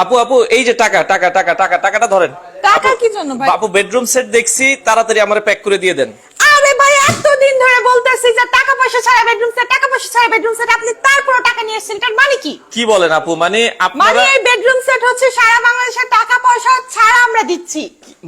আপু আপু এই যে টাকা টাকা টাকা টাকা টাকাটা ধরেন। টাকা কি জন্য ভাই? আপু বেডরুম সেট দেখছি তাড়াতাড়ি আমার প্যাক করে দিয়ে দেন। আরে ভাই এতদিন ধরে বলতেছি যে টাকা পয়সা ছাড়া বেডরুম সেট টাকা পয়সা ছাড়া বেডরুম সেট আপনি তারপর টাকা নিয়ে এসেছেন এটার মানে কি? কি বলেন আপু? মানে আপনারা মানে এই বেডরুম সেট হচ্ছে সারা বাংলাদেশে টাকা পয়সা ছাড়া আমরা দিচ্ছি।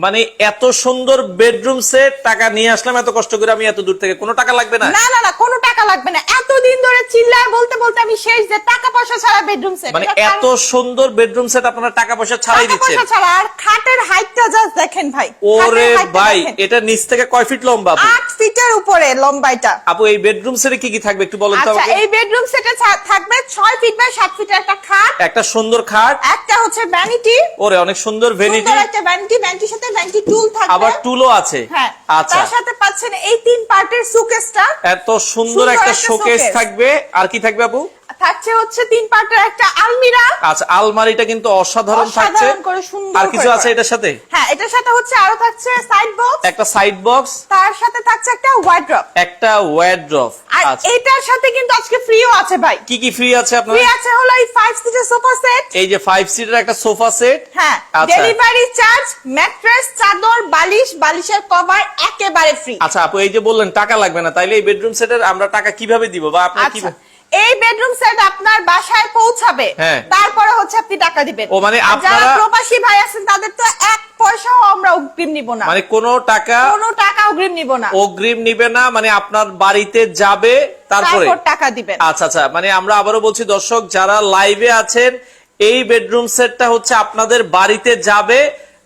মানে এত সুন্দর বেডরুম সেট টাকা নিয়ে আসলাম এত কষ্ট করে আমি এত দূর থেকে কোনো টাকা লাগবে না? না না না কোনো টাকা লাগবে না। এতদিন ধরে চিল্লায় বলতে বলতে আমি শেষ যে টাকা পয়সা ছাড়া বেডরুম সেট মানে এত সুন্দর বেডরুম সেট আপনারা টাকা পয়সা ছাড়াই টাকা দিচ্ছেন। পয়সা ছাড়া আর খাটের হাইটটা জাস্ট দেখেন ভাই। ওরে খাটের height টা ভাই দেখেন। এটা নিচ থেকে কয় ফিট লম্বা আপু? আট ফিটের উপরে। লম্বাইটা। আপু এই বেডরুম সেটে কি কি থাকবে একটু বলেন তো আচ্ছা এই বেডরুম সেটে থাকবে 6 ফিট বাই 7 ফিটের একটা খাট। একটা সুন্দর খাট। একটা হচ্ছে ভ্যানিটি ওরে অনেক সুন্দর ভ্যানিটি একটা ভ্যানিটি ভ্যানিটির সাথে ভ্যানিটি টুল থাকবে। আবার টুলও আছে। হ্যাঁ আচ্ছা। তার সাথে পাচ্ছেন এই তিন পার্টের সুকেসটা এত সুন্দর একটা শোকেস থাকবে। আর কি থাকবে আপু? থাকছে হচ্ছে তিন পার্টের একটা আলমিরা। আচ্ছা আলমারিটা কিন্তু অসাধারণ থাকছে। করে সুন্দর আর কিছু আছে এটার সাথে? হ্যাঁ এটার সাথে হচ্ছে আরও থাকছে সাইড বক্স একটা সাইড বক্স তার সাথে থাকছে একটা ওয়ার্ড্রপ একটা ওয়ারড্রপ আর আচ্ছা। এটার সাথে কিন্তু আজকে ফ্রিও আছে ভাই। কি কি ফ্রি আছে আপনার ফ্রি আছে হলো এই সিটের সোফা সেট এই যে ফাইভ সিটার একটা সোফা সেট হ্যাঁ। ডেলিভারি চার্জ ম্যাট্রেস চাদর বালিশ বালিশের কভার একেবারে ফ্রি আচ্ছা আপু এই যে বললেন টাকা লাগবে না। তাইলে এই বেডরুম সেটের আমরা টাকা কীভাবে দিব বা আপনার কি আচ্ছা এই বেডরুম সেট আপনার বাসায় পৌঁছাবে। হ্যাঁ। তারপরে হচ্ছে আপনি টাকা দিবেন। ও, মানে যারা প্রবাসী ভাই আছেন তাদের তো এক পয়সাও আমরা অগ্রিম নিব না। মানে কোনো টাকা কোনো টাকা অগ্রিম নিব না। অগ্রিম নিবে না মানে আপনার বাড়িতে যাবে তারপরে টাকা দিবেন। আচ্ছা আচ্ছা মানে আমরা আবারও বলছি দর্শক যারা লাইভে আছেন এই বেডরুম সেটটা হচ্ছে আপনাদের বাড়িতে যাবে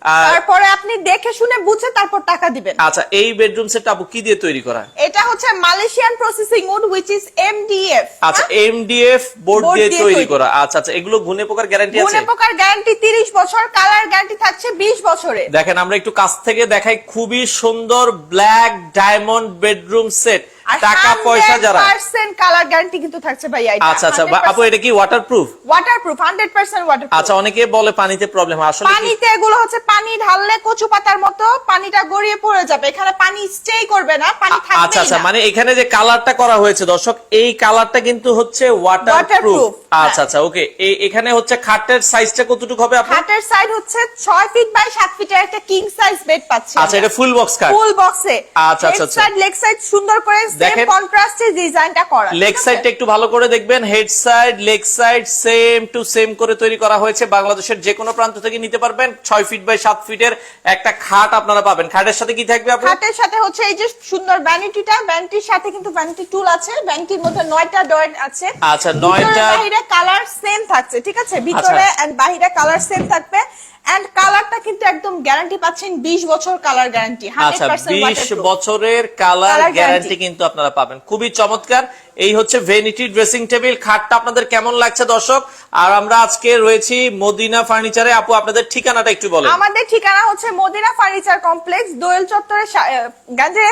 তারপরে আপনি দেখে শুনে বুঝে তারপর টাকা দিবেন। আচ্ছা এই বেডরুম সেটটা আপু কি দিয়ে তৈরি করা? এটা হচ্ছে Malaysian processing wood which is MDF আচ্ছা এমডিএফ বোর্ড? দিয়ে তৈরি। করা। আচ্ছা আচ্ছা এগুলো গুনে পোকার গ্যারান্টি আছে? গুণে পোকার গ্যারান্টি 30 বছর কালার গ্যারান্টি থাকছে 20 বছরে। দেখেন আমরা একটু কাছ থেকে দেখাই। খুবই সুন্দর ব্ল্যাক ডায়মন্ড বেডরুম সেট টাকা পয়সা যারা 100% কালার গ্যারান্টি কিন্তু থাকছে ভাই এটা। আচ্ছা আচ্ছা আপু এটা কি ওয়াটারপ্রুফ ওয়াটারপ্রুফ 100% ওয়াটারপ্রুফ আচ্ছা অনেকে বলে পানিতে প্রবলেম আসলে পানিতে এগুলো হচ্ছে পানি ঢাললে কচু পাতার মতো পানিটা গড়িয়ে পড়ে যাবে। এখানে পানি স্টে করবে না পানি থাকবে আচ্ছা আচ্ছা মানে এখানে যে কালারটা করা হয়েছে দর্শক এই কালারটা কিন্তু হচ্ছে ওয়াটারপ্রুফ হ্যাঁ। আচ্ছা আচ্ছা ওকে এখানে হচ্ছে খাটের সাইজটা কতটুকু হবে আপনার খাটের সাইড হচ্ছে 6 ফিট বাই 7 ফিটের একটা কিং সাইজ বেড পাচ্ছি আচ্ছা এটা ফুল বক্স খাট ফুল বক্সে আচ্ছা, আচ্ছা, আচ্ছা। লেগ সাইড সুন্দর করে সেম দেখেন। কন্ট্রাস্টে ডিজাইনটা করা লেগ সাইডটা একটু ভালো করে দেখবেন head side leg side same to same করে তৈরি করা হয়েছে। বাংলাদেশের যে কোনো প্রান্ত থেকে নিতে পারবেন ছয় ফিট বাই সাত ফিটের একটা খাট আপনারা পাবেন। খাটের সাথে কি থাকবে আপনার খাটের সাথে হচ্ছে এই যে সুন্দর ভ্যানিটিটা ভ্যানিটির সাথে কিন্তু ভ্যানিটি টুল আছে ভ্যানিটির মধ্যে নয়টা ডয়ের আছে। আচ্ছা, ভিতরে নয়টা- বাহিরে কালার সেম থাকছে ঠিক আছে? ভিতরে। এন্ড বাহিরে কালার সেম থাকবে। এন্ড কালারটা কিন্তু একদম গ্যারান্টি পাচ্ছেন 20 বছর কালার গ্যারান্টি আচ্ছা 100% বিশ waterproof। বছরের কালার গ্যারান্টি কিন্তু আপনারা পাবেন। খুবই চমৎকার। এই হচ্ছে ভেনিটি ড্রেসিং টেবিল খাটটা আপনাদের কেমন লাগছে দর্শক? আর আমরা আজকে রয়েছি মদিনা ফার্নিচারে। আপু আপনাদের ঠিকানাটা একটু বলেন। আমাদের ঠিকানা হচ্ছে মদিনা ফার্নিচার কমপ্লেক্স দোয়েল চত্বরের সা-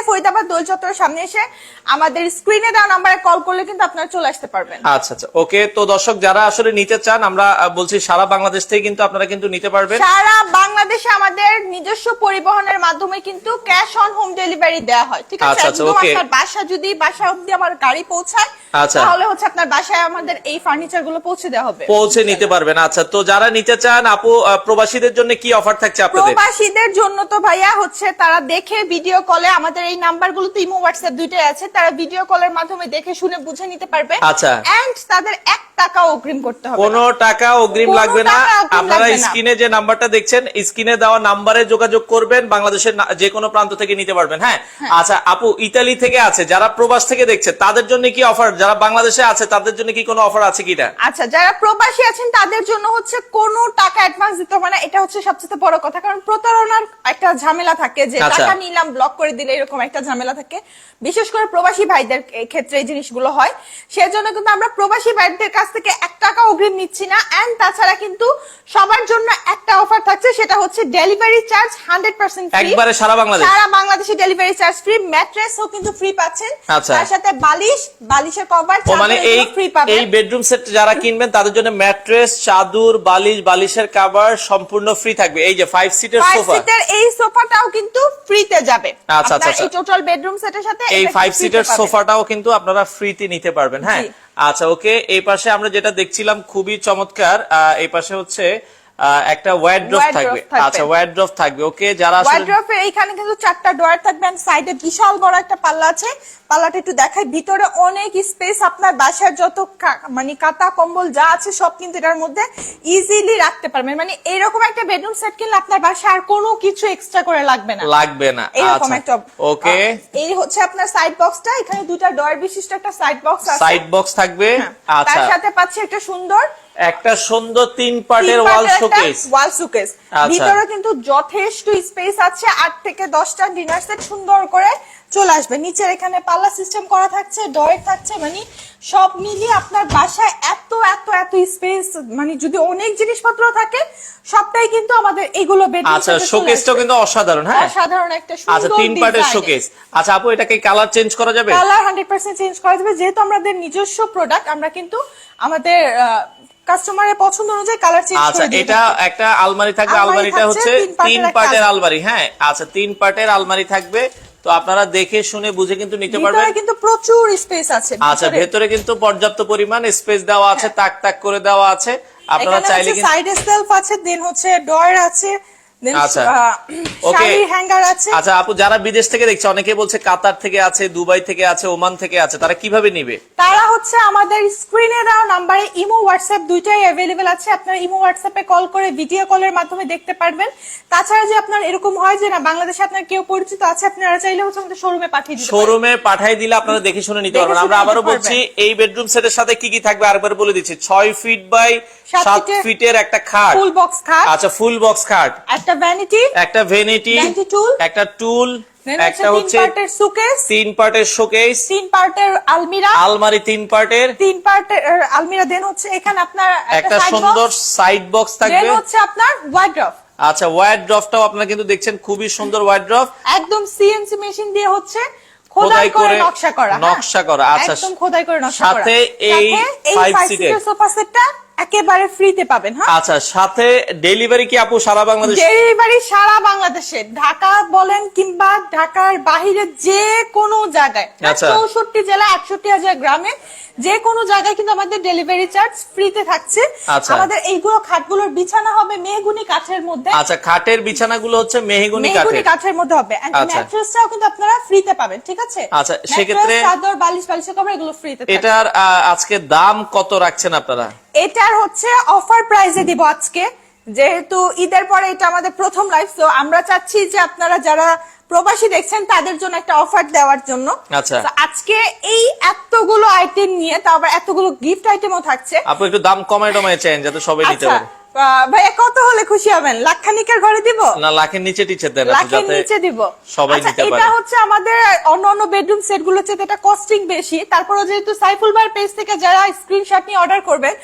ফরিদাবাদ দোয়েল চত্বরের সামনে এসে আমাদের স্ক্রিনে দেওয়া নাম্বারে কল করলে কিন্তু আপনারা চলে আসতে পারবেন। আচ্ছা আচ্ছা। ওকে তো দর্শক যারা আসলে নিতে চান আমরা বলছি সারা বাংলাদেশ থেকে কিন্তু আপনারা কিন্তু নিতে পারবেন। সারা বাংলাদেশে আমাদের নিজস্ব পরিবহনের মাধ্যমে কিন্তু ক্যাশ অন হোম ডেলিভারি দেওয়া হয়। ঠিক আছে? আচ্ছা, আচ্ছা, আপনার বাসা যদি বাসা অবধি আমার গাড়ি পৌঁছায় আচ্ছা। তাহলে হচ্ছে আপনার বাসায় আমাদের এই ফার্নিচারগুলো পৌঁছে দেওয়া হবে পৌঁছে নিতে পারবেন আচ্ছা তো যারা নিতে চান আপু প্রবাসীদের জন্য কি অফার থাকছে আপনাদের প্রবাসীদের জন্য তো ভাইয়া হচ্ছে তারা দেখে ভিডিও কলে আমাদের এই নাম্বারগুলো তো ইমো হোয়াটসঅ্যাপ দুইটাই আছে তারা ভিডিও কলের মাধ্যমে দেখে শুনে বুঝে নিতে পারবে আচ্ছা। এন্ড তাদের এক টাকা অগ্রিম করতে হবে কোনো টাকা অগ্রিম লাগবে না। আপনারা স্ক্রিনে যে নাম্বারটা দেখছেন স্ক্রিনে দেওয়া নাম্বারে যোগাযোগ করবেন বাংলাদেশের যে কোনো প্রান্ত থেকে নিতে পারবেন হ্যাঁ? আচ্ছা আপু ইতালি থেকে আছে যারা প্রবাস থেকে দেখছে তাদের জন্য কি অফার যারা বাংলাদেশে আছে তাদের জন্য কি কোনো অফার আছে কিনা? আচ্ছা যারা প্রবাসী আছেন তাদের জন্য হচ্ছে কোনো টাকা অ্যাডভান্স দিতে হবে না। এটা হচ্ছে সবচেয়ে বড় কথা কারণ প্রতারণার একটা ঝামেলা থাকে যে আচ্ছা। টাকা নিলাম ব্লক করে দিলে এরকম একটা ঝামেলা থাকে। বিশেষ করে প্রবাসী ভাইদের ক্ষেত্রে এই জিনিসগুলো হয়। সেজন্য কিন্তু আমরা প্রবাসী ভাইদের কাছ থেকে এক টাকা অগ্রিম নিচ্ছি না। এন্ড তাছাড়া কিন্তু সবার জন্য একটা অফার থাকছে সেটা হচ্ছে ডেলিভারি চার্জ হান্ড্রেড পার্সেন্ট একবারে সারা বাংলাদেশ। সারা বাংলাদেশে ডেলিভারি চার্জ ফ্রি ম্যাট্রেসও কিন্তু ফ্রি পাচ্ছেন। আচ্ছা। তার সাথে বালিশ বালিশের কভার ও মানে এই ফ্রি পাবেন। এই বেডরুম সেট যারা কিনবেন তাদের জন্য ম্যাট্রেস চাদর বালিশ বালিশের কাভার সম্পূর্ণ ফ্রি থাকবে। এই যে ফাইভ সিটের ফাইভ সোফা সিটের এই সোফাটাও কিন্তু ফ্রিতে যাবে। আচ্ছা, আচ্ছা, এই টোটাল বেডরুম সেটের সাথে এই ফাইভ সিটের সোফাটাও কিন্তু আপনারা ফ্রিতে নিতে পারবেন হ্যাঁ। আচ্ছা ওকে এই পাশে আমরা যেটা দেখছিলাম খুবই চমৎকার এই পাশে হচ্ছে একটা ওয়ার্ড্রপ থাকবে। আচ্ছা ওয়ার্ড্রপ থাকবে ওকে যারা ওয়ার্ড্রপের এইখানে কিন্তু চারটা ডয়ার থাকবে and সাইডে বিশাল বড় একটা পাল্লা আছে। পাল্লাটা একটু দেখাই। ভিতরে অনেক স্পেস আপনার বাসার যত মানে কাতা কম্বল যা আছে সব কিন্তু এটার মধ্যে ইজিলি রাখতে পারবেন। মানে এরকম একটা বেডরুম সেট কিনলে আপনার বাসায় আর কোনো কিছু এক্সট্রা করে লাগবে না। লাগবে না। এরকম একটা ওকে এই হচ্ছে আপনার সাইড বক্সটা এখানে দুটা ডয়ার বিশিষ্ট একটা সাইড বক্স আছে। সাইড বক্স থাকবে? হ্যাঁ, আচ্ছা। তার সাথে পাচ্ছি একটা সুন্দর একটা সুন্দর তিন পার্টের ওয়াল শোকেস ওয়াল শোকেস। ভিতরে কিন্তু যথেষ্ট স্পেস আছে। আট থেকে দশটা ডিনার সেট সুন্দর করে চলে আসবে। নিচের এখানে পাল্লা সিস্টেম করা থাকছে ডয়ের থাকছে মানে সব মিলিয়ে আপনার বাসায় এত এত এত স্পেস মানে যদি অনেক জিনিসপত্র থাকে সবটাই কিন্তু আমাদের এগুলো বেডরুম আচ্ছা শোকেসটাও কিন্তু অসাধারণ হ্যাঁ? সাধারণ একটা সুন্দর আচ্ছা তিন পার্টের শোকেস আচ্ছা আপু এটাকে কালার চেঞ্জ করা যাবে? কালার হান্ড্রেড পার্সেন্ট চেঞ্জ করা যাবে। যেহেতু আমাদের নিজস্ব প্রোডাক্ট আমরা কিন্তু আমাদের কাস্টমারের পছন্দ অনুযায়ী কালার চেঞ্জ আচ্ছা করে আচ্ছা এটা একটা আলমারি থাকবে আলমারিটা হচ্ছে তিন পার্টের আলমারি। হ্যাঁ আচ্ছা তিন পার্টের আলমারি থাকবে। তো আপনারা দেখে শুনে বুঝে কিন্তু নিতে পারবেন। কিন্তু প্রচুর স্পেস আছে আচ্ছা ভিতরে। কিন্তু পর্যাপ্ত পরিমাণ স্পেস দেওয়া আছে তাক তাক করে দেওয়া আছে। আপনারা চাইলে সাইড সেলফ আছে দেন হচ্ছে ডয়ার আছে আচ্ছা। আছে। আচ্ছা আপু যারা বিদেশ থেকে দেখছে অনেকে বলছে কাতার থেকে আছে দুবাই থেকে আছে ওমান থেকে আছে তারা কীভাবে নিবে? তারা হচ্ছে আমাদের স্ক্রিনে দেওয়া নাম্বারে ইমো হোয়াটসঅ্যাপ দুইটাই অ্যাভেলেবেল আছে। আপনারা ইমো হোয়াটসঅ্যাপে কল করে ভিডিও কলের মাধ্যমে দেখতে পারবেন। তাছাড়া যে আপনার এরকম হয় যে না বাংলাদেশে আপনার কেউ পরিচিত আছে আপনারা চাইলে হচ্ছে আমাদের শোরুমে পাঠিয়ে দিতে। শোরুমে পাঠাই দিলে আপনারা দেখে শুনে নিতে পারবেন। আমরা আবারও বলছি এই বেডরুম সেটের সাথে কি কি থাকবে? আরেকবার বলে দিচ্ছি ছয় ফিট বাই সাত সাত ফিটের- ফিটের একটা খাট। ফুল বক্স খাট। আচ্ছা ফুল বক্স খাট। একটা ভ্যানিটি একটা Vanity tool, একটা টুল একটা হচ্ছে সুকেস তিন পার্টের শোকেস তিন পার্টের আলমিরা আলমারি তিন পার্টের তিন পার্টের আলমিরা দেন হচ্ছে এখানে আপনার একটা সুন্দর সাইড বক্স দেন থাকবে হচ্ছে আপনার ওয়ার্ড্রপ আচ্ছা আপনারা কিন্তু দেখছেন খুবই সুন্দর ওয়াইড ড্রফ একদম সিএনসি মেশিন দিয়ে হচ্ছে খোদাই করে নকশা করা হ্যাঁ? নকশা করা, আচ্ছা। একদম খোদাই করে নকশা করা সাথে এই ফাইভ। সিটের সোফা সেটটা একেবারে ফ্রিতে পাবেন হ্যাঁ? আচ্ছা সাথে ডেলিভারি কি আপু সারা বাংলাদেশ? ডেলিভারি সারা বাংলাদেশে। ঢাকা বলেন কিংবা ঢাকার বাহিরে যে কোনো জায়গায় আচ্ছা। চৌষট্টি জেলা একষট্টি হাজার গ্রামে যে কোনো জায়গায় কিন্তু আমাদের ডেলিভারি চার্জ ফ্রিতে থাকছে। আচ্ছা। আমাদের এইগুলো খাটগুলোর বিছানা হবে মেহগুনি কাঠের মধ্যে। আচ্ছা খাটের বিছানাগুলো হচ্ছে মেহগুনি মেহগুনি কাঠের। মধ্যে হবে। আচ্ছা। ম্যাট্রেসটাও কিন্তু আপনারা ফ্রিতে পাবেন ঠিক আছে? আচ্ছা, সেক্ষেত্রে- চাদর বালিশ বালিশের কভার এগুলো ফ্রিতে এটার আজকে দাম কত রাখছেন আপনারা? এটার হচ্ছে অফার প্রাইসে দিব আজকে। যেহেতু ঈদের পরে এটা আমাদের প্রথম লাইভ তো আমরা চাচ্ছি যে আপনারা যারা প্রবাসী দেখছেন তাদের জন্য একটা অফার দেওয়ার জন্য। আচ্ছা। আজকে এই এতগুলো আইটেম নিয়ে তারপর আবার এতগুলো গিফট আইটেমও থাকছে। আপনি একটু দাম কমায় টমায় চেন যাতে সবাই নিতে আচ্ছা পারে। ভাইয়া কত হলে খুশি হবেন? লাক্ষানিকের ঘরে দিব? না লাখের নিচে টিচে দেন লাখের নিচে দিব। সবাই আচ্ছা, নিতে এটা হচ্ছে আমাদের অন্য অন্য বেডরুম সেটগুলো চেয়ে এটা কস্টিং বেশি। তারপরে যেহেতু সাইফুল ভাইয়ের পেজ থেকে যারা স্ক্রিনশট নিয়ে অর্ডার করবেন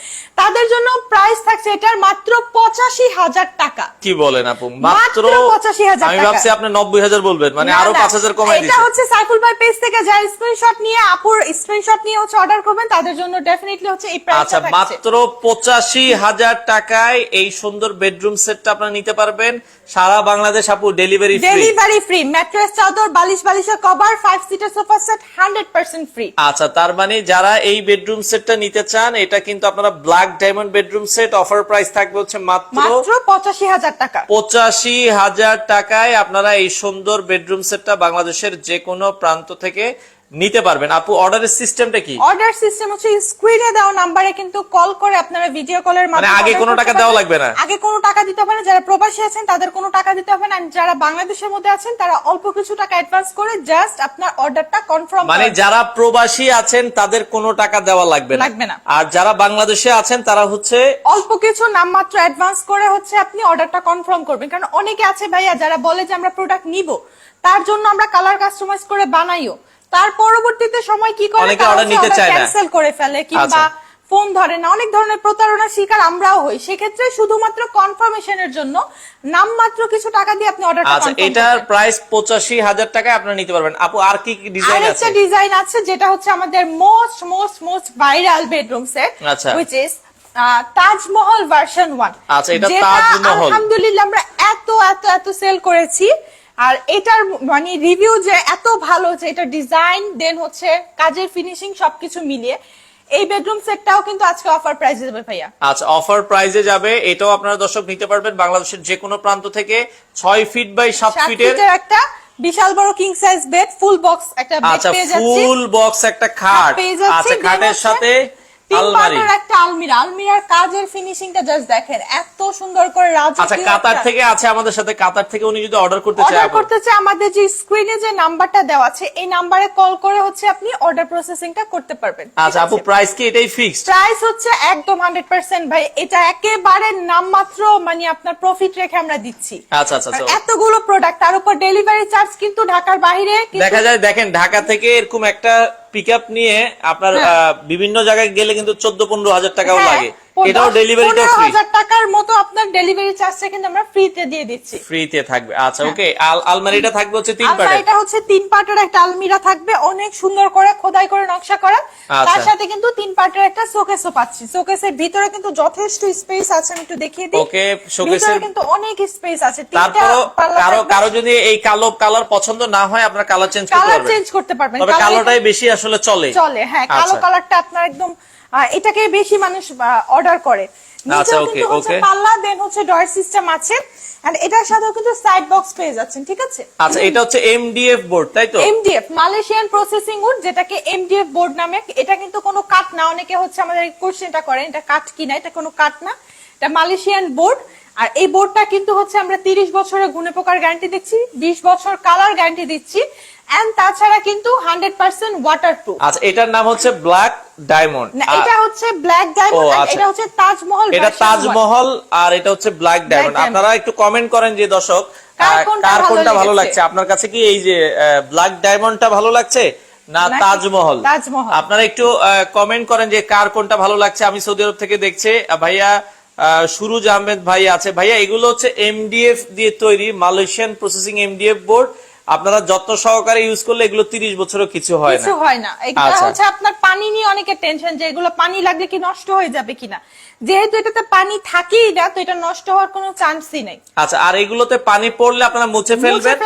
তাদের জন্য প্রাইস থাকছে এটার মাত্র পঁচাশি হাজার টাকা। কি বলেন আপু? মাত্র মাত্র 85,000 আমি ভাবছি আপনি নব্বই হাজার বলবেন মানে আরও পাঁচ হাজার কমাই এটা হচ্ছে সাইফুল ভাই পেজ থেকে যারা স্ক্রিনশট নিয়ে আপুর স্ক্রিনশট নিয়ে হচ্ছে অর্ডার করবেন তাদের জন্য ডেফিনেটলি হচ্ছে এই প্রাইসটা আচ্ছা মাত্র পঁচাশি হাজার টাকায় এই সুন্দর বেডরুম সেটটা আপনারা নিতে পারবেন। সারা বাংলাদেশ আপু delivery free delivery free mattress চাদর বালিশ বালিশের cover five seater sofa set hundred percent free আচ্ছা তার মানে যারা এই বেডরুম সেটটা নিতে চান এটা কিন্তু আপনারা black diamond bedroom set offer price থাকবে হচ্ছে মাত্র মাত্র পঁচাশি হাজার টাকা। পঁচাশি হাজার টাকায় আপনারা এই সুন্দর বেডরুম সেটটা বাংলাদেশের যে কোনো প্রান্ত থেকে নিতে পারবেন। আপু অর্ডারের সিস্টেমটা কি? অর্ডার সিস্টেম হচ্ছে স্ক্রিনে দেওয়া নাম্বারে কিন্তু কল করে আপনারা ভিডিও কলের মাধ্যমে মানে আগে কোনো টাকা দেওয়া লাগবে না? আগে কোনো টাকা দিতে হবে না যারা প্রবাসী আছেন তাদের কোনো টাকা দিতে হবে না। যারা বাংলাদেশের মধ্যে আছেন তারা অল্প কিছু টাকা অ্যাডভান্স করে জাস্ট আপনার অর্ডারটা কনফার্ম মানে যারা প্রবাসী আছেন তাদের কোনো টাকা দেওয়া লাগবে না। লাগবে না। আর যারা বাংলাদেশে আছেন তারা হচ্ছে অল্প কিছু নামমাত্র অ্যাডভান্স করে হচ্ছে আপনি অর্ডারটা কনফার্ম করবেন। কারণ অনেকে আছে ভাইয়া যারা বলে যে আমরা প্রোডাক্ট নিব তার জন্য আমরা কালার কাস্টমাইজ করে বানাইও। তার পরবর্তীতে সময় কি করে। ক্যান্সেল করে ফেলে কিংবা আচ্ছা। ফোন ধরে না অনেক ধরনের প্রতারণার শিকার আমরাও হই সেক্ষেত্রে শুধুমাত্র কনফার্মেশনের জন্য নামমাত্র কিছু টাকা দিয়ে আপনি অর্ডারটা আচ্ছা এটার প্রাইস পঁচাশি হাজার টাকায় আপনারা নিতে পারবেন আপু আর কি ডিজাইন আছে আরেকটা ডিজাইন আছে যেটা হচ্ছে আমাদের most most most viral bedroom set আচ্ছা। is আহ, তাজমহল ভার্সন ওয়ান আচ্ছা, এটা তাজমহল। আলহামদুলিল্লাহ আমরা এত এত এত সেল করেছি আর এটার মানে রিভিউ যে এত ভালো যে এটা ডিজাইন দেন হচ্ছে কাজের ফিনিশিং সবকিছু মিলিয়ে এই বেডরুম সেটটাও কিন্তু আজকে অফার প্রাইসে দেবে ভাইয়া। আচ্ছা অফার প্রাইজে যাবে। এটাও আপনারা দর্শক নিতে পারবেন বাংলাদেশের যে কোনো প্রান্ত থেকে। ছয় ফিট বাই সাত সাত ফিটের ফিটের একটা বিশাল বড় king size bed full box একটা বেড আচ্ছা পেয়ে যাচ্ছি। ফুল বক্স একটা খাট আচ্ছা খাটের সাথে তিন একটা আলমিরা। আলমিরার কাজের ফিনিশিংটা জাস্ট দেখেন এত সুন্দর করে রাজকীয় আচ্ছা কাতার থেকে আছে আমাদের সাথে। কাতার থেকে উনি যদি অর্ডার করতে চায় অর্ডার করতে চাই আমাদের যে স্ক্রিনে যে নাম্বারটা দেওয়া আছে এই নাম্বারে কল করে হচ্ছে আপনি অর্ডার প্রসেসিংটা করতে পারবেন। আচ্ছা আপু প্রাইস কি? এটাই ফিক্সড প্রাইস হচ্ছে একদম হান্ড্রেড পার্সেন্ট ভাই এটা একেবারে নামমাত্র মানে আপনার প্রফিট রেখে আমরা দিচ্ছি। আচ্ছা আচ্ছা আচ্ছা। এতগুলো প্রোডাক্ট তার উপর ডেলিভারি চার্জ কিন্তু ঢাকার বাইরে দেখা যায় দেখেন ঢাকা থেকে এরকম একটা পিক নিয়ে আপনার হ্যাঁ। আহ, বিভিন্ন জায়গায় গেলে কিন্তু চোদ্দ পনেরো হাজার টাকাও হ্যাঁ, লাগে এটাও ডেলিভারিটা ফ্রি টাকার মতো আপনার ডেলিভারি চার্জটা কিন্তু আমরা ফ্রিতে দিয়ে দিচ্ছি। ফ্রিতে থাকবে। আচ্ছা ওকে আলমারিটা থাকবে হচ্ছে তিন পার্টের আলমারিটা হচ্ছে তিন পার্টের একটা আলমিরা থাকবে অনেক সুন্দর করে খোদাই করে নকশা করা। আচ্ছা। তার সাথে কিন্তু তিন পার্টের একটা শোকেসও পাচ্ছি। শোকেসের ভিতরে কিন্তু যথেষ্ট স্পেস আছে আমি একটু দেখিয়ে দিই। Okay, showcase-এর- কিন্তু অনেক স্পেস আছে। কারও কারও যদি এই কালো কালার পছন্দ না হয় আপনার কালার চেঞ্জ করতে কালার চেঞ্জ করতে পারবেন। তবে কালোটাই বেশি আসলে চলে। চলে হ্যাঁ কালো আচ্ছা। কালারটা আপনার একদম এটাকে বেশি মানুষ অর্ডার করে। আচ্ছা, নিচেও কিন্তু হচ্ছে পাল্লা দেন হচ্ছে ডয়ার সিস্টেম আছে। এন্ড এটার সাথেও কিন্তু সাইড বক্স পেয়ে যাচ্ছেন ঠিক আছে? আচ্ছা এটা হচ্ছে এমডিএফ বোর্ড তাই তো? এমডিএফ মালয়েশিয়ান প্রসেসিং উড যেটাকে এমডিএফ বোর্ড নামে। এটা কিন্তু কোনো কাঠ না অনেকে হচ্ছে আমাদের কোশ্চেনটা করেন এটা কাঠ কিনা এটা কোনো কাঠ না। এটা মালয়েশিয়ান বোর্ড আর এই বোর্ডটা কিন্তু হচ্ছে আমরা তিরিশ বছরের গুণে পোকার গ্যারান্টি দিচ্ছি বিশ বছর কালার গ্যারান্টি দিচ্ছি এন্ড তাছাড়া কিন্তু হান্ড্রেড পার্সেন্ট ওয়াটার প্রুফ আচ্ছা এটার নাম হচ্ছে ব্ল্যাক ডায়মন্ড এটা হচ্ছে ব্ল্যাক ডায়মন্ড আচ্ছা। এটা হচ্ছে তাজমহল এটা তাজমহল আর এটা হচ্ছে ব্ল্যাক ডায়মন্ড আপনারা একটু কমেন্ট করেন যে দর্শক কার কোনটা ভালো লেগেছে? আপনার কাছে কি এই যে ব্ল্যাক ডায়মন্ডটা ভালো লাগছে না তাজমহল? তাজমহল? আপনারা একটু কমেন্ট করেন যে কার কোনটা ভালো লাগছে? আমি সৌদি আরব থেকে দেখছি। ভাইয়া সুরুজ আহমেদ ভাই আছে। ভাইয়া এগুলো হচ্ছে এমডিএফ দিয়ে তৈরি মালয়েশিয়ান প্রসেসিং এমডিএফ বোর্ড আপনারা যত্ন সহকারে ইউজ করলে এগুলো তিরিশ বছরও কিছু হয় না। কিছু হয় না। এটা আচ্ছা। হচ্ছে আপনার পানি নিয়ে অনেকের টেনশন যে এগুলো পানি লাগলে কি নষ্ট হয়ে যাবে কিনা। যেহেতু এটাতে পানি থাকেই না তো এটা নষ্ট হওয়ার কোনো চান্সই নেই। আচ্ছা আর এগুলোতে পানি পড়লে আপনারা মুছে ফেলবেন?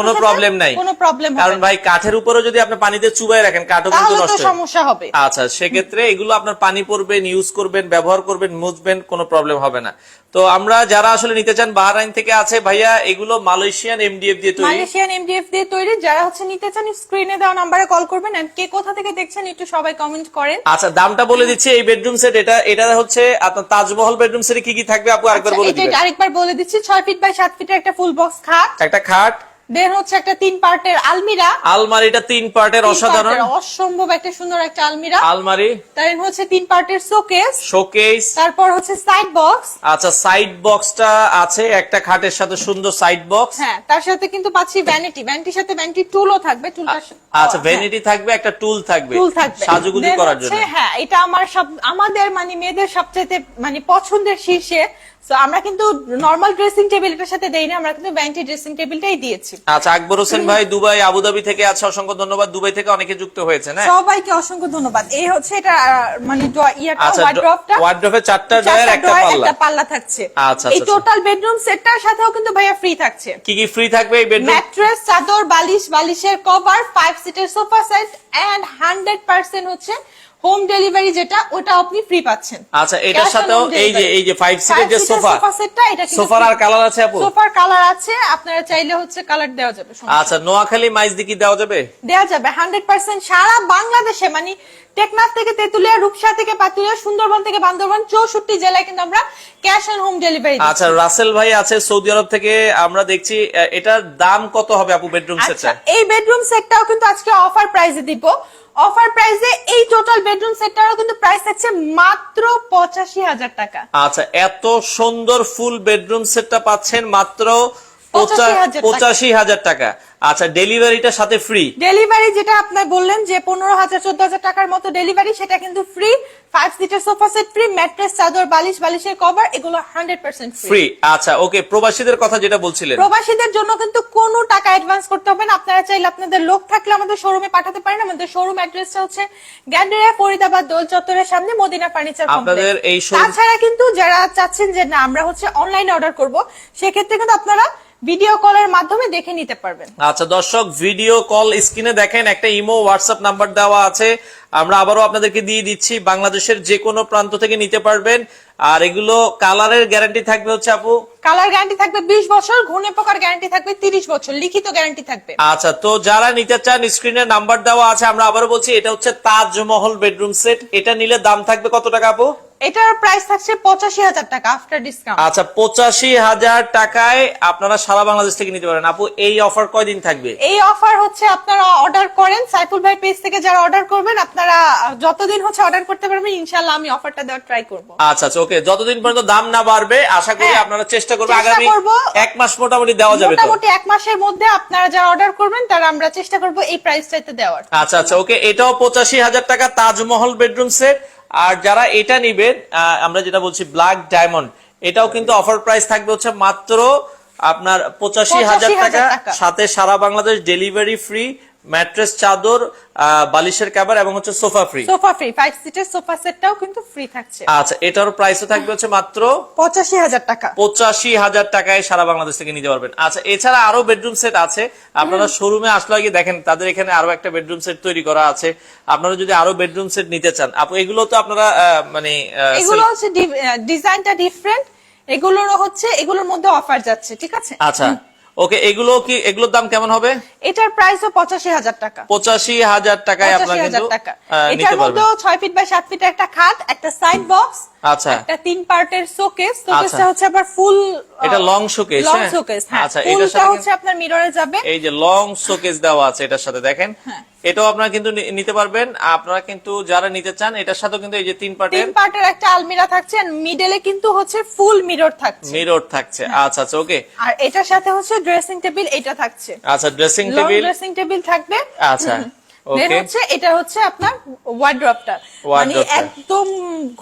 কোনো প্রবলেম নাই। কোনো হবে কারণ ভাই কাঠের উপরে যদি আপনি পানিতে চুবাই রাখেন কাঠও কিন্তু নষ্ট। সমস্যা হবে। আচ্ছা সেক্ষেত্রে এগুলো আপনার পানি পড়বেন ইউজ করবেন ব্যবহার করবেন মুছবেন কোনো প্রবলেম হবে না। তো আমরা যারা আসলে নিতে চান বাহরাইন থেকে আছে ভাইয়া এগুলো মালয়েশিয়ান এমডিএফ দিয়ে তৈরি। মালয়েশিয়ান এমডিএফ দিয়ে তৈরি। যারা হচ্ছে নিতে চান স্ক্রিনে দেওয়া নাম্বারে কল করবেন। এন্ড কে কোথা থেকে দেখছেন একটু সবাই কমেন্ট করেন। আচ্ছা দামটা বলে দিচ্ছি এই বেডরুম সেট এটা এটা হচ্ছে আপনার তাজমহল বেডরুম সেটে কি কি থাকবে আপু আরেকবার আচ্ছা, বলে দিবেন? আরেকবার বলে দিচ্ছি ছয় ফিট বাই সাত ফিটের একটা ফুল বক্স খাট। একটা খাট দেন হচ্ছে একটা তিন পার্টের আলমিরা। আলমারিটা তিন পার্টের অসাধারণ। অসম্ভব একটা সুন্দর একটা আলমিরা। আলমারি। দেন হচ্ছে তিন পার্টের শোকেস। শোকেস। তারপর হচ্ছে সাইড বক্স। আচ্ছা সাইড বক্সটা আছে একটা খাটের সাথে সুন্দর সাইড বক্স। হ্যাঁ তার সাথে কিন্তু পাচ্ছি ভ্যানিটি ভ্যানিটির সাথে ভ্যানিটি টুলও থাকবে টুলটা আচ্ছা ভ্যানিটি থাকবে একটা টুল থাকবে। টুল থাকবে। সাজুগুজু করার জন্য। হ্যাঁ এটা আমার সব আমাদের মানে মেয়েদের সবচেয়ে মানে পছন্দের শীর্ষে তো আমরা কিন্তু নর্মাল ড্রেসিং টেবিলটার সাথে দেই না আমরা কিন্তু ভ্যানিটি ড্রেসিং টেবিলটাই দিয়েছি। আচ্ছা আকবর হোসেন ভাই দুবাই আবুধাবি থেকে আছে অসংখ্য ধন্যবাদ। দুবাই থেকে অনেকে যুক্ত হয়েছে না? সবাইকে অসংখ্য ধন্যবাদ। এই হচ্ছে এটা মানে ইয়াটা আচ্ছা ওয়ার্ড্রপটা ওয়ার্ড্রপে চারটা ডয়ার একটা পাল্লা। একটা পাল্লা থাকছে। আচ্ছা, এই আচ্ছা, টোটাল বেডরুম সেটটার সাথেও কিন্তু ভাইয়া ফ্রি থাকছে। কি কি ফ্রি থাকবে এই বেডরুম ম্যাট্রেস চাদর বালিশ বালিশের কভার ফাইভ সিটের sofa set and hundred percent হচ্ছে হোম ডেলিভারি যেটা ওটা আপনি ফ্রি পাচ্ছেন। আচ্ছা এটার সাথেও এই যে এই যে ফাইভ সিটের Five যে সোফা সোফা সেটটা এটা কিন্তু সোফার আর কালার আছে আপু? সোফার কালার আছে আপনারা চাইলে হচ্ছে কালার দেওয়া যাবে আচ্ছা নোয়াখালী মাইজদি কি দেওয়া যাবে? দেওয়া যাবে হান্ড্রেড পার্সেন্ট সারা বাংলাদেশে মানে টেকনাফ থেকে তেতুলিয়া রূপসা থেকে পাতুলিয়া সুন্দরবন থেকে বান্দরবন চৌষট্টি জেলায় কিন্তু আমরা ক্যাশ অন হোম ডেলিভারি আচ্ছা রাসেল ভাই আছে সৌদি আরব থেকে আমরা দেখছি এটার দাম কত হবে আপু বেডরুম আচ্ছা সেটটা এই বেডরুম সেটটাও কিন্তু আজকে অফার প্রাইসে দিব। অফার প্রাইসে এই টোটাল বেডরুম সেটটারও কিন্তু প্রাইস থাকছে মাত্র পঁচাশি হাজার টাকা। আচ্ছা এত সুন্দর ফুল বেডরুম সেটটা পাচ্ছেন মাত্র 85,000 টাকা। পঁচাশি হাজার টাকা। আচ্ছা ডেলিভারিটা সাথে ফ্রি ডেলিভারি যেটা আপনার বললেন যে পনেরো হাজার চোদ্দ হাজার টাকার মতো ডেলিভারি সেটা কিন্তু free five seater sofa set free mattress চাদর বালিশ বালিশের কভার এগুলো হান্ড্রেড পার্সেন্ট ফ্রি ফ্রি আচ্ছা ওকে প্রবাসীদের কথা যেটা বলছিলেন। প্রবাসীদের জন্য কিন্তু কোনো টাকা অ্যাডভান্স করতে হবে না। আপনারা চাইলে আপনাদের লোক থাকলে আমাদের শোরুমে পাঠাতে পারেন। আমাদের শোরুম অ্যাড্রেসটা হচ্ছে গ্যান্ডেরিয়া ফরিদাবাদ দোল চত্বরের সামনে মদিনা ফার্নিচার আপনাদের এই তাছাড়া কিন্তু যারা চাচ্ছেন যে না আমরা হচ্ছে অনলাইনে অর্ডার করব সেক্ষেত্রে কিন্তু আপনারা ভিডিও কলের মাধ্যমে দেখে নিতে পারবেন। আচ্ছা দর্শক ভিডিও কল স্ক্রিনে দেখেন একটা ইমো হোয়াটসঅ্যাপ নাম্বার দেওয়া আছে। আমরা আবারও আপনাদেরকে দিয়ে দিচ্ছি বাংলাদেশের যে কোনো প্রান্ত থেকে নিতে পারবেন। আর এগুলো কালারের গ্যারান্টি থাকবে হচ্ছে আপু? কালার গ্যারান্টি থাকবে বিশ বছর ঘুনে পোকার গ্যারান্টি থাকবে তিরিশ বছর লিখিত গ্যারান্টি থাকবে। আচ্ছা তো যারা নিতে চান স্ক্রিনে নাম্বার দেওয়া আছে আমরা আবারও বলছি এটা হচ্ছে তাজমহল বেডরুম সেট এটা নিলে দাম থাকবে কত টাকা আপু? এটার প্রাইস থাকছে পঁচাশি হাজার টাকা আফটার ডিসকাউন্ট আচ্ছা পঁচাশি হাজার টাকায় আপনারা সারা বাংলাদেশ থেকে নিতে পারেন। আপু এই অফার কয়দিন থাকবে? এই অফার হচ্ছে আপনারা অর্ডার করেন সাইফুল ভাই পেজ থেকে যারা অর্ডার করবেন আপনারা যতদিন হচ্ছে অর্ডার করতে পারবেন ইনশাল্লাহ আমি অফারটা দেওয়ার ট্রাই করব। আচ্ছা আচ্ছা ওকে যতদিন পর্যন্ত দাম না বাড়বে আশা করি হ্যাঁ, আপনারা চেষ্টা করবেন আগামী। এক মাস মোটামুটি দেওয়া যাবে মোটামুটি এক মাসের মধ্যে আপনারা যারা অর্ডার করবেন তারা আমরা চেষ্টা করব এই প্রাইসটাতে দেওয়ার। আচ্ছা আচ্ছা ওকে এটাও পঁচাশি হাজার টাকা তাজমহল বেডরুম সেট আর যারা এটা নিবেন আহ, আমরা যেটা বলছি ব্ল্যাক ডায়মন্ড এটাও কিন্তু অফার প্রাইস থাকবে হচ্ছে মাত্র আপনার পঁচাশি হাজার 85,000 টাকা টাকা। সাথে সারা বাংলাদেশ ডেলিভারি ফ্রি ম্যাট্রেস চাদর বালিশের কাবার এবং হচ্ছে sofa free sofa free five সিটের সোফা সেটটাও কিন্তু ফ্রি থাকছে। আচ্ছা এটার প্রাইসও থাকবে হচ্ছে মাত্র পঁচাশি হাজার টাকা। পঁচাশি হাজার টাকায় সারা বাংলাদেশ থেকে নিতে পারবেন। আচ্ছা এছাড়া আরও বেডরুম সেট আছে। আপনারা শোরুমে আসলে আগে দেখেন তাদের এখানে আরও একটা বেডরুম সেট তৈরি করা আছে। আপনারা যদি আরও বেডরুম সেট নিতে চান এগুলো তো আপনারা মানে এগুলো হচ্ছে ডিজাইনটা ডিফারেন্ট এগুলোরও হচ্ছে এগুলোর মধ্যে অফার যাচ্ছে ঠিক আছে? আচ্ছা ওকে এগুলো কি এগুলোর দাম কেমন হবে? এটার প্রাইস ও পঁচাশি হাজার টাকা। পঁচাশি হাজার টাকায় আপনার কিন্তু এটার মধ্যে ছয় ফিট বা সাত ফিট একটা খাট একটা সাইড বক্স আচ্ছা। একটা তিন পার্টের শোকেস শোকেসটা আচ্ছা। হচ্ছে আবার ফুল এটা লং শোকেস লং শোকেস আচ্ছা, এটা হচ্ছে আপনার মিররে যাবে। এই যে লং শোকেস দেওয়া আছে এটার সাথে দেখেন। হ্যাঁ। এটাও আপনারা কিন্তু নিতে পারবেন। আপনারা কিন্তু যারা নিতে চান এটার সাথে কিন্তু এই যে তিন পার্টের তিন পার্টের একটা আলমিরা থাকছে মিডলে কিন্তু হচ্ছে ফুল মিরর থাকছে। মিরর থাকছে। আচ্ছা আচ্ছা ওকে আর এটার সাথে হচ্ছে ড্রেসিং টেবিল এটা থাকছে। আচ্ছা ড্রেসিং টেবিল ড্রেসিং টেবিল থাকবে। আচ্ছা। দেন হচ্ছে এটা হচ্ছে আপনার ওয়ার্ড্রপটা মানে একদম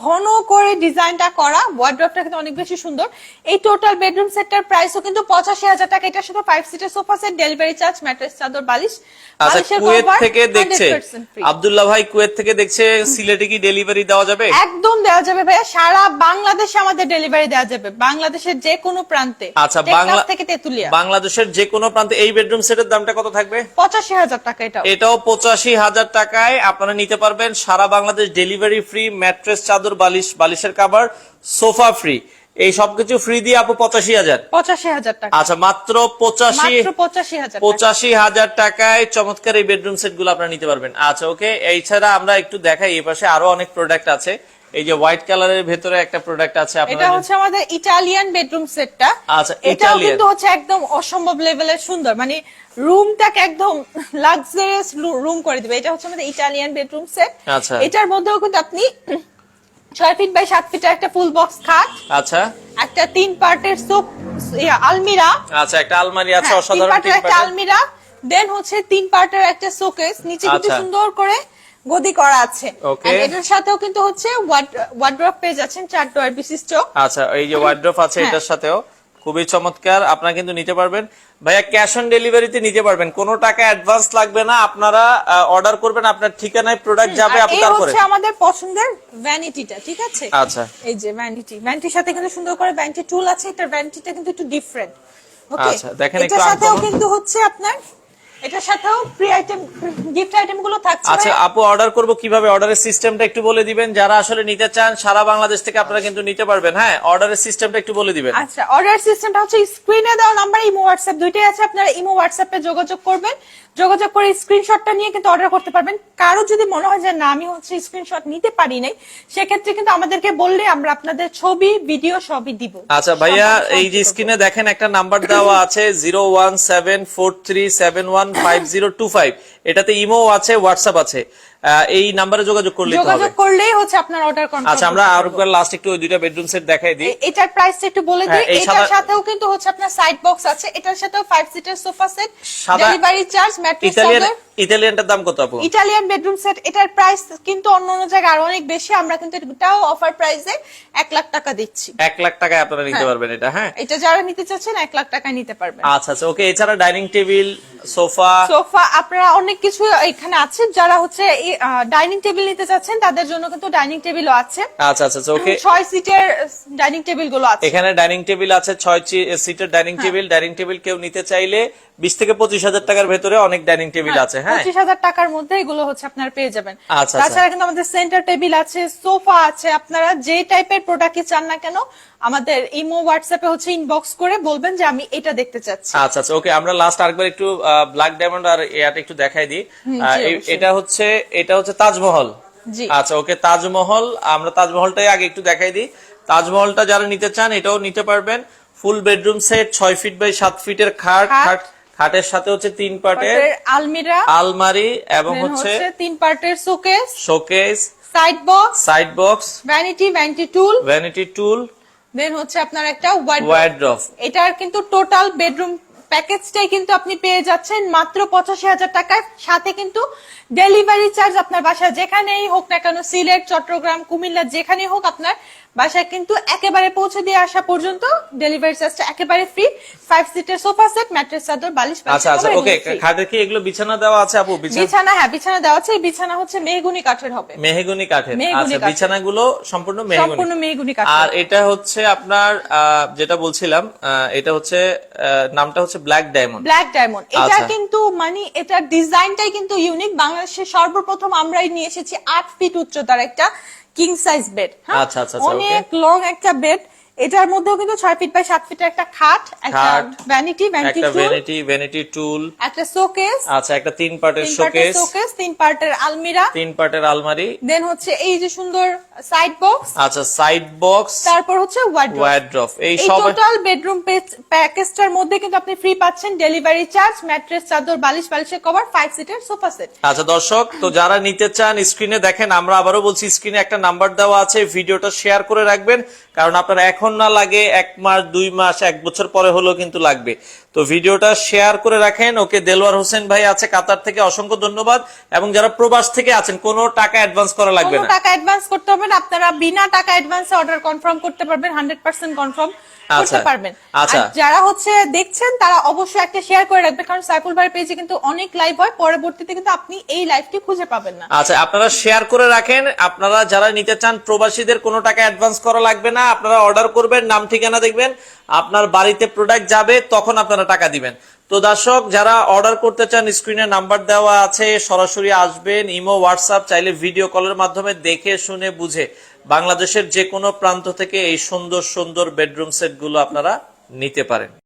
ঘন করে ডিজাইনটা করা। ওয়ার্ড্রপটা কিন্তু অনেক বেশি সুন্দর। এই টোটাল বেডরুম সেটটার প্রাইসও কিন্তু পঁচাশি হাজার টাকা। এটার সাথে ফাইভ সিটের sofa set delivery charge mattress চাদর বালিশ। আচ্ছা কুয়েত থেকে দেখছে। আব্দুল্লাহ ভাই কুয়েত থেকে দেখছে সিলেটে কি ডেলিভারি দেওয়া যাবে? একদম দেওয়া যাবে ভাইয়া। সারা বাংলাদেশে আমাদের ডেলিভারি দেওয়া যাবে। বাংলাদেশের যে কোনো প্রান্তে। আচ্ছা বাংলা থেকে তেতুলিয়া। বাংলাদেশের যে কোনো প্রান্তে এই বেডরুম সেটের দামটা কত থাকবে? পঁচাশি হাজার টাকা এটাও। এটাও পঁচাশি হাজার টাকায় আপনারা নিতে পারবেন সারা বাংলাদেশ ডেলিভারি ফ্রি ম্যাট্রেস চাদর বালিশ বালিশের কাভার সোফা ফ্রি এই সবকিছু ফ্রি দিয়ে আপু পঁচাশি হাজার। পঁচাশি হাজার টাকা। আচ্ছা মাত্র পঁচাশি পঁচাশি হাজার পঁচাশি হাজার টাকায় চমৎকার এই বেডরুম সেটগুলো আপনারা নিতে পারবেন। আচ্ছা ওকে এছাড়া আমরা একটু দেখাই এই পাশে আরও অনেক প্রোডাক্ট আছে। এই যে হোয়াইট কালারের ভেতরে একটা প্রোডাক্ট আছে এটা হচ্ছে আমাদের ইটালিয়ান বেডরুম সেটটা আচ্ছা, এটাও কিন্তু হচ্ছে একদম অসম্ভব লেভেলের সুন্দর। মানে রুমটাকে একদম লাক্সারিয়াস রুম করে দিবে। এটা হচ্ছে আমাদের ইটালিয়ান বেডরুম সেট আচ্ছা। এটার মধ্যেও কিন্তু আপনি ছয় ফিট বাই সাত ফিটের একটা ফুল বক্স খাট আচ্ছা। একটা তিন পার্টের সোপ আলমিরা। আচ্ছা একটা আলমারি আছে হ্যাঁ, তিন অসাধারণ পার্টের একটা আলমিরা। দেন হচ্ছে তিন পার্টের একটা শোকেস নিচে কিন্তু আচ্ছা। সুন্দর করে গদি করা আছে। এটার সাথেও কিন্তু হচ্ছে ওয়ার্ড্রপ পেয়ে যাচ্ছেন চার ডোয়ার বিশিষ্ট। আচ্ছা এই যে ওয়ার্ড্রপ আছে হ্যাঁ। এটার সাথেও খুবই চমৎকার। আপনারা কিন্তু নিতে পারবেন। ভাইয়া ক্যাশ অন ডেলিভারিতে নিতে পারবেন। কোনো টাকা অ্যাডভান্স লাগবে না আপনারা অর্ডার করবেন আপনার ঠিকানায় প্রোডাক্ট যাবে আপনি এই তারপরে। হচ্ছে আমাদের পছন্দের ভ্যানিটিটা ঠিক আছে? আচ্ছা। এই যে ভ্যানিটি ভ্যানিটির সাথে কিন্তু সুন্দর করে ভ্যানিটি টুল আছে এটার ভ্যানিটিটা কিন্তু একটু ডিফারেন্ট ওকে আচ্ছা, দেখেন একটু সাথেও কিন্তু হচ্ছে আপনার এটার সাথেও ফ্রি আইটেম গিফট আইটেমগুলো থাকছে। আচ্ছা আপু অর্ডার করব কীভাবে? অর্ডারের সিস্টেমটা একটু বলে দিবেন। যারা আসলে নিতে চান সারা বাংলাদেশ থেকে আপনারা কিন্তু নিতে পারবেন। হ্যাঁ অর্ডারের সিস্টেমটা একটু বলে দিবেন। আচ্ছা অর্ডার সিস্টেমটা হচ্ছে স্ক্রিনে দেওয়া নাম্বার ইমো হোয়াটসঅ্যাপ দুইটাই আছে আপনারা ইমো হোয়াটসঅ্যাপে যোগাযোগ করবেন। যোগাযোগ করে স্ক্রিনশটটা নিয়ে কিন্তু অর্ডার করতে পারবেন। কারও যদি মনে হয় যে না আমি হচ্ছে স্ক্রিনশট নিতে পারি নাই সেক্ষেত্রে কিন্তু আমাদেরকে বললে আমরা আপনাদের ছবি ভিডিও সবই দিব। আচ্ছা ভাইয়া এই যে স্ক্রিনে দেখেন একটা নাম্বার দেওয়া আছে zero one seven four three seven one five zero two five এটাতে ইমো আছে হোয়াটসঅ্যাপ আছে। এই নাম্বারে যোগাযোগ করলে যোগাযোগ করলেই হচ্ছে আপনার অর্ডার কনফার্ম আচ্ছা আমরা আর লাস্ট একটু ওই দুইটা বেডরুম সেট দেখাই দিই। এটার প্রাইসটা একটু বলে দিই। হ্যাঁ, এটার সাথেও কিন্তু হচ্ছে আপনার সাইড বক্স আছে। এটার সাথেও five seater sofa set delivery charge mattress Italian চাদর ইতালিয়ানটার দাম কত আপু? ইটালিয়ান বেডরুম সেট এটার প্রাইস কিন্তু অন্য অন্য জায়গায় আরও অনেক বেশি। আমরা কিন্তু এটাও অফার প্রাইসে এক লাখ টাকা দিচ্ছি। এক লাখ টাকায় আপনারা নিতে হ্যাঁ। পারবেন এটা হ্যাঁ? এটা যারা নিতে চাচ্ছেন এক লাখ টাকায় নিতে পারবেন। আচ্ছা আচ্ছা ওকে এছাড়া ডাইনিং টেবিল সোফা সোফা আপনারা অনেক কিছু এখানে আছে। যারা হচ্ছে ডাইনিং টেবিল নিতে চাচ্ছেন তাদের জন্য কিন্তু ডাইনিং টেবিলও আছে। আচ্ছা আচ্ছা ওকে। ছয় সিটের ডাইনিং টেবিলগুলো আছে। এখানে ডাইনিং টেবিল আছে ছয় সিটের ডাইনিং হ্যাঁ। টেবিল ডাইনিং টেবিল কেউ নিতে চাইলে বিশ থেকে পঁচিশ হাজার টাকার ভেতরে অনেক ডাইনিং টেবিল আছে হ্যাঁ। পঁচিশ হাজার টাকার মধ্যে এগুলো হচ্ছে আপনারা পেয়ে যাবেন। আচ্ছা, তাছাড়া কিন্তু আমাদের সেন্টার টেবিল আছে সোফা আছে আপনারা যে টাইপের প্রোডাক্টই চান না কেন আমাদের ইমো হোয়াটসঅ্যাপে হচ্ছে ইনবক্স করে বলবেন যে আমি এটা দেখতে চাচ্ছি। আচ্ছা আচ্ছা ওকে আমরা লাস্ট আরেকবার একটু ব্ল্যাক ডায়মন্ড আর এটা একটু দেখাই দিই। এটা হচ্ছে এটা হচ্ছে তাজমহল। জি। আচ্ছা ওকে তাজমহল আমরা তাজমহলটাই আগে একটু দেখাই দিই। তাজমহলটা যারা নিতে চান এটাও নিতে পারবেন। ফুল বেডরুম সেট ছয় ফিট বাই সাত ফিটের খাট। খাট। খাট খাটের সাথে হচ্ছে তিন পার্টের আলমিরা। আলমারি এবং হচ্ছে হচ্ছে তিন পার্টের showcase. Showcase side box side box vanity vanity stool vanity stool then হচ্ছে আপনার একটা ওয়াইড্রফ এটার কিন্তু টোটাল বেডরুম প্যাকেজটাই কিন্তু আপনি পেয়ে যাচ্ছেন মাত্র পঁচাশি হাজার টাকায়। সাথে কিন্তু ডেলিভারি চার্জ আপনার বাসা যেখানেই হোক না কেন সিলেট চট্টগ্রাম কুমিল্লা যেখানেই হোক আপনার বাসায় কিন্তু একেবারে পৌঁছে দিয়ে আসা পর্যন্ত ডেলিভারি চার্জটা একেবারে ফ্রি ফাইভ সিটের সোফা সেট ম্যাট্রেস চাদর বালিশ আচ্ছা আচ্ছা ওকে। খাটের কি এগুলো বিছানা দেওয়া আছে আপু বিছানা হ্যাঁ বিছানা দেওয়া আছে এই বিছানা হচ্ছে মেহগুনি কাঠের হবে মেহগুনি কাঠের আচ্ছা। বিছানাগুলো সম্পূর্ণ মেহগুনি সম্পূর্ণ মেহগুনি আর এটা হচ্ছে আপনার যেটা বলছিলাম এটা হচ্ছে নামটা হচ্ছে ব্ল্যাক ডায়মন্ড ব্ল্যাক ডায়মন্ড এটা আচ্ছা। কিন্তু মানে এটার ডিজাইনটাই কিন্তু ইউনিক বাংলাদেশে সর্বপ্রথম আমরাই নিয়ে এসেছি আট ফিট উচ্চতার একটা কিং সাইজ বেড আচ্ছা, আচ্ছা, আচ্ছা, অনেক লং একটা বেড এটার মধ্যেও কিন্তু ছয় ফিট বাই সাত ফিটের একটা খাট একটা vanity vanity stool vanity vanity stool একটা শোকেস আচ্ছা একটা তিন পার্টের শোকেস শোকেস তিন পার্টের আলমিরা তিন পার্টের আলমারি দেন হচ্ছে এই যে সুন্দর সাইড বক্স আচ্ছা সাইড বক্স তারপর হচ্ছে ওয়ার্ড্রফ এই সব টোটাল বেডরুম প্যাকেজটার মধ্যে কিন্তু আপনি ফ্রি পাচ্ছেন ডেলিভারি চার্জ ম্যাট্রেস চাদর বালিশ বালিশের কভার ফাইভ সিটের সোফা সেট আচ্ছা দর্শক তো যারা নিতে চান স্ক্রিনে দেখেন আমরা আবারও বলছি স্ক্রিনে একটা নাম্বার দেওয়া আছে ভিডিওটা শেয়ার করে রাখবেন কারণ আপনার এখন না লাগে এক মাস দুই মাস এক বছর পরে হলেও কিন্তু লাগবে। তো ভিডিওটা শেয়ার করে রাখেন। ওকে দেলোয়ার হোসেন ভাই আছে কাতার থেকে অসংখ্য ধন্যবাদ। এবং যারা প্রবাস থেকে আছেন কোনো টাকা অ্যাডভান্স করা লাগবে না। টাকা অ্যাডভান্স করতে হবে না। আপনারা বিনা টাকা অ্যাডভান্সে অর্ডার কনফার্ম করতে পারবেন হান্ড্রেড পার্সেন্ট কনফার্ম করতে আচ্ছা, পারবেন। আচ্ছা। যারা হচ্ছে দেখছেন তারা অবশ্যই একটা শেয়ার করে রাখবেন। কারণ সাইফুল ভাইয়ের পেজে কিন্তু অনেক লাইভ হয়। পরবর্তীতে কিন্তু আপনি এই লাইভটি খুঁজে পাবেন না। আচ্ছা আপনারা শেয়ার করে রাখেন। আপনারা যারা নিতে চান প্রবাসীদের কোনো টাকা অ্যাডভান্স করা লাগবে না। আপনারা অর্ডার করবেন, নাম ঠিকানা দেখবেন, আপনার বাড়িতে প্রোডাক্ট যাবে, তখন আপনারা টাকা দিবেন। তো দর্শক, যারা অর্ডার করতে চান স্ক্রিনে নাম্বার দেওয়া আছে, সরাসরি আসবেন, ইমো হোয়াটসঅ্যাপ চাইলে ভিডিও কলের মাধ্যমে দেখে, শুনে, বুঝে। বাংলাদেশের যে কোনো প্রান্ত থেকে এই সুন্দর সুন্দর বেডরুম সেটগুলো আপনারা নিতে পারেন।